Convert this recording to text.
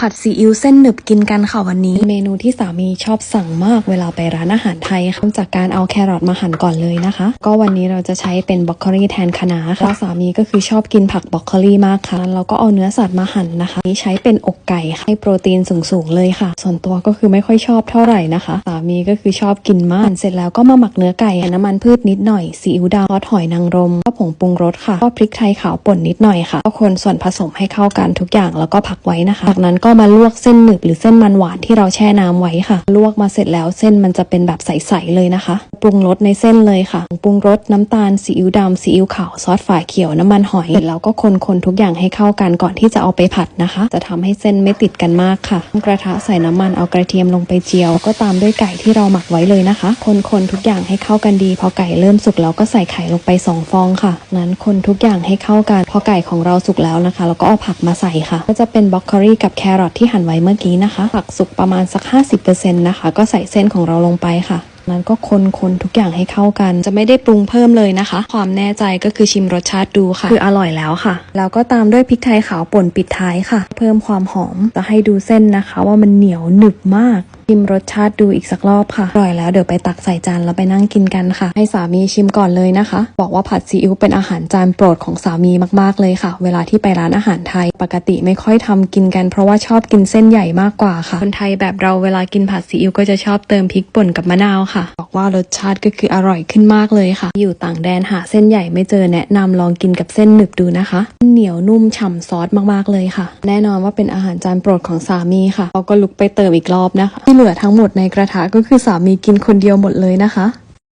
ผัดซีอิ๊วเส้นหนึบกินกันค่ะวันนี้ เมนูที่สามีชอบสั่งมากเวลาไปร้านอาหารไทยค่ะเริ่มจากการเอาแครอทมาหั่นก่อนเลยนะคะ ก็วันนี้เราจะใช้เป็นบรอกโคลีแทนคะน้าค่ะเพราะสามีก็คือชอบกินผักบรอกโคลีมากค่ะแล้วก็เอาเนื้อสัตว์มาหั่นนะคะนี่ใช้เป็นอกไก่ค่ะให้โปรตีนสูงๆเลยค่ะ ส่วนตัวก็คือไม่ค่อยชอบเท่าไหร่นะคะสามีก็คือชอบกินมากเสร็จแล้วก็มาหมักเนื้อไก่น้ำมันพืชนิดหน่อยซีอิ๊วดำซอสหอยนางรมก็ผงปรุงรสค่ะก็พริกไทยขาวป่นนิดหน่อยค่ะก็คนส่วนผสมให้เข้ากันทุกอย่างแล้วก็พักไว้นะคะจากนั้นก็็มาลวกเส้นหนึบหรือเส้นมันหวานที่เราแช่น้ำไว้ค่ะ ลวกมาเสร็จแล้วเส้นมันจะเป็นแบบใสๆเลยนะคะปรุงรสในเส้นเลยค่ะ ปรุงรสน้ำตาลซีอิ๊วดำซีอิ๊วขาวซอสฝาเขียวน้ำมันหอยเสร็จแล้วก็คนๆทุกอย่างให้เข้ากันก่อนที่จะเอาไปผัดนะคะ จะทำให้เส้นไม่ติดกันมากค่ะตั้งกระทะใส่น้ำมันเอากระเทียมลงไปเจียว ก็ตามด้วยไก่ที่เราหมักไว้เลยนะคะ คนๆทุกอย่างให้เข้ากันดี พอไก่เริ่มสุกแล้วก็ใส่ไข่ลงไปสองฟองค่ะ นั้นคนทุกอย่างให้เข้ากัน พอไก่ของเราสุกแล้วนะคะแล้วก็เอาผักมาใส่ค่ะ ก็จะเป็นบรอกโคลีกับแครอทที่หั่นไว้เมื่อกี้นะคะ ผักสุกประมาณสัก 50%นะคะ ก็ใส่เส้นของเราลงไปค่ะ นั้นก็คนคนทุกอย่างให้เข้ากัน จะไม่ได้ปรุงเพิ่มเลยนะคะ ความแน่ใจก็คือชิมรสชาติดูค่ะ คืออร่อยแล้วค่ะ แล้วก็ตามด้วยพริกไทยขาวป่นปิดท้ายค่ะ เพิ่มความหอมจะให้ดูเส้นนะคะ ว่ามันเหนียวหนึบมาก ชิมรสชาติดูอีกสักรอบค่ะ อร่อยแล้วเดี๋ยวไปตักใส่จานแล้วไปนั่งกินกันค่ะ ให้สามีชิมก่อนเลยนะคะ บอกว่าผัดซีอิ๊วเป็นอาหารจานโปรดของสามีมากๆเลยค่ะ เวลาที่ไปร้านอาหารไทย ปกติไม่ค่อยทำกินกันเพราะว่าชอบกินเส้นใหญ่มากกว่าค่ะ คนไทยแบบเราเวลากินผัดซีอิ๊วก็จะชอบเติมพริกป่นกับมะนาวค่ะ บอกว่ารสชาติก็คืออร่อยขึ้นมากเลยค่ะ อยู่ต่างแดนหาเส้นใหญ่ไม่เจอแนะนำลองกินกับเส้นหนึบดูนะคะ เหนียวนุ่มฉ่ำซอสมากๆเลยค่ะ แน่นอนว่าเป็นอาหารจานโปรดของสามีค่ะเขาก็ลุกไปเติมอีกรอบนะคะเหลือทั้งหมดในกระทะก็คือสามีกินคนเดียวหมดเลยนะคะ